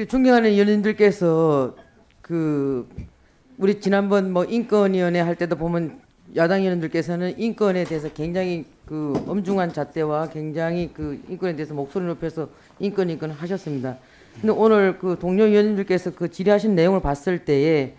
그 존경하는 의원님들께서 그 우리 지난번 뭐 인권위원회 할 때도 보면 야당 의원님들께서는 인권에 대해서 굉장히 그 엄중한 잣대와 굉장히 그 인권에 대해서 목소리 높여서 인권 인권 하셨습니다. 근데 오늘 그 동료 의원님들께서 그 질의하신 내용을 봤을 때에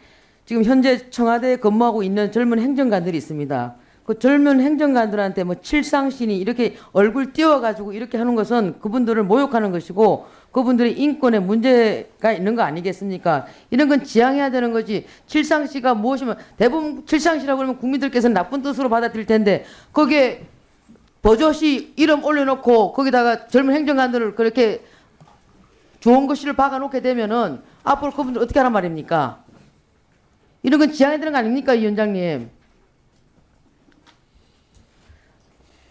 지금 현재 청와대에 근무하고 있는 젊은 행정관들이 있습니다. 그 젊은 행정관들한테 뭐 칠상신이 이렇게 얼굴 띄워가지고 이렇게 하는 것은 그분들을 모욕하는 것이고 그분들의 인권에 문제가 있는 거 아니겠습니까? 이런 건 지양해야 되는 거지. 칠상시가 무엇이면 대부분 칠상시라고 그러면 국민들께서는 나쁜 뜻으로 받아들일 텐데 거기에 버젓이 이름 올려놓고 거기다가 젊은 행정관들을 그렇게 좋은 것을 박아놓게 되면은 앞으로 그분들 어떻게 하란 말입니까? 이런 건 지양해야 되는 거 아닙니까, 이 위원장님?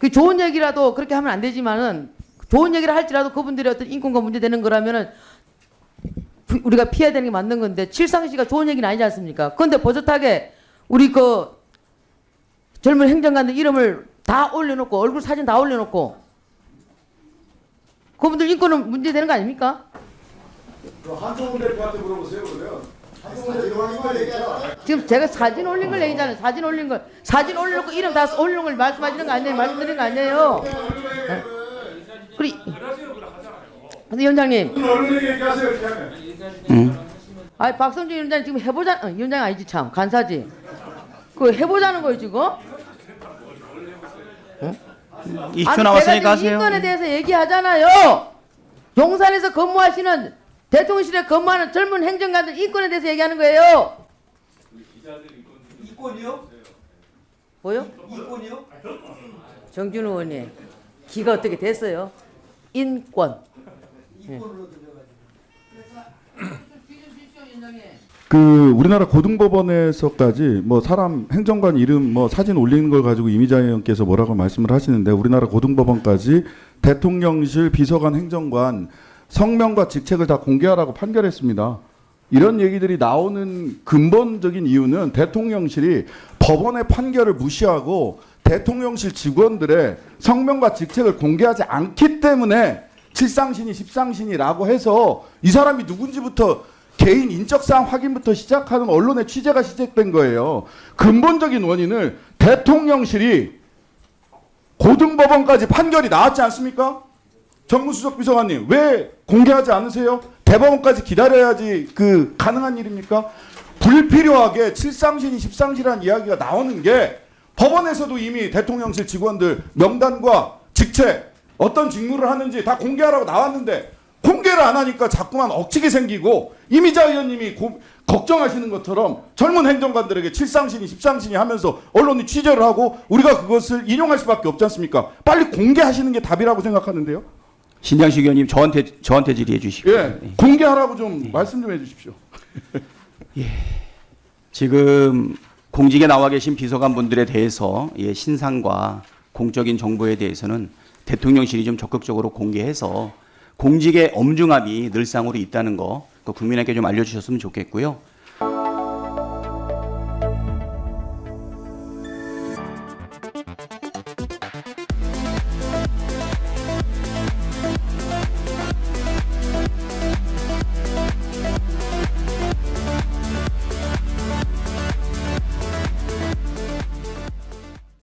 그 좋은 얘기라도 그렇게 하면 안 되지만은 좋은 얘기를 할지라도 그분들의 어떤 인권과 문제되는 거라면은 부- 우리가 피해야 되는 게 맞는 건데 칠상시가 좋은 얘기는 아니지 않습니까? 그런데 버젓하게 우리 그 젊은 행정관들 이름을 다 올려놓고 얼굴 사진 다 올려놓고 그분들 인권은 문제되는 거 아닙니까? 그 한동훈 대표한테 물어보세요 그러면 지금 제가 사진 올린 걸 얘기잖아요. 사진 올린 걸 사진 올려놓고 이름 다 올린 걸 말씀하시는 거 아니에요? 말씀드리는 거 아니에요? 네? 그리 근데 위원장님, 하면 아 박성준 위원장님 지금 해보자, 어, 위원장 아니지 참 간사지. 그 해보자는 거예요 지금. 이슈 아니, 나왔으니까 하세요. 인권에 대해서 얘기하잖아요. 용산에서 근무하시는 대통령실에 근무하는 젊은 행정관들 인권에 대해서 얘기하는 거예요. 이권이요? 뭐요? 이권이요? 정준 의원님 기가 어떻게 됐어요? 인권. 이권으로 들려가지고. 그 우리나라 고등법원에서까지 뭐 사람 행정관 이름 뭐 사진 올리는 걸 가지고 이미자 의원께서 뭐라고 말씀을 하시는데 우리나라 고등법원까지 대통령실 비서관 행정관 성명과 직책을 다 공개하라고 판결했습니다. 이런 얘기들이 나오는 근본적인 이유는 대통령실이 법원의 판결을 무시하고 대통령실 직원들의 성명과 직책을 공개하지 않기 때문에 칠상신이 십상신이라고 해서 이 사람이 누군지부터 개인 인적사항 확인부터 시작하는 언론의 취재가 시작된 거예요. 근본적인 원인을 대통령실이 고등법원까지 판결이 나왔지 않습니까? 정무수석 비서관님 왜 공개하지 않으세요? 대법원까지 기다려야지 그 가능한 일입니까? 불필요하게 칠상신이 십상신이라는 이야기가 나오는 게 법원에서도 이미 대통령실 직원들 명단과 직책 어떤 직무를 하는지 다 공개하라고 나왔는데 공개를 안 하니까 자꾸만 억측이 생기고 이미자 의원님이 고- 걱정하시는 것처럼 젊은 행정관들에게 칠상신이 십상신이 하면서 언론이 취재를 하고 우리가 그것을 인용할 수밖에 없지 않습니까? 빨리 공개하시는 게 답이라고 생각하는데요. 신장식 의원님 저한테 저한테 질의해 주십시오. 예, 공개하라고 좀 말씀 좀 해주십시오. 지금 공직에 나와 계신 비서관 분들에 대해서 예, 신상과 공적인 정보에 대해서는 대통령실이 좀 적극적으로 공개해서 공직의 엄중함이 늘상으로 있다는 거그 국민에게 좀 알려주셨으면 좋겠고요.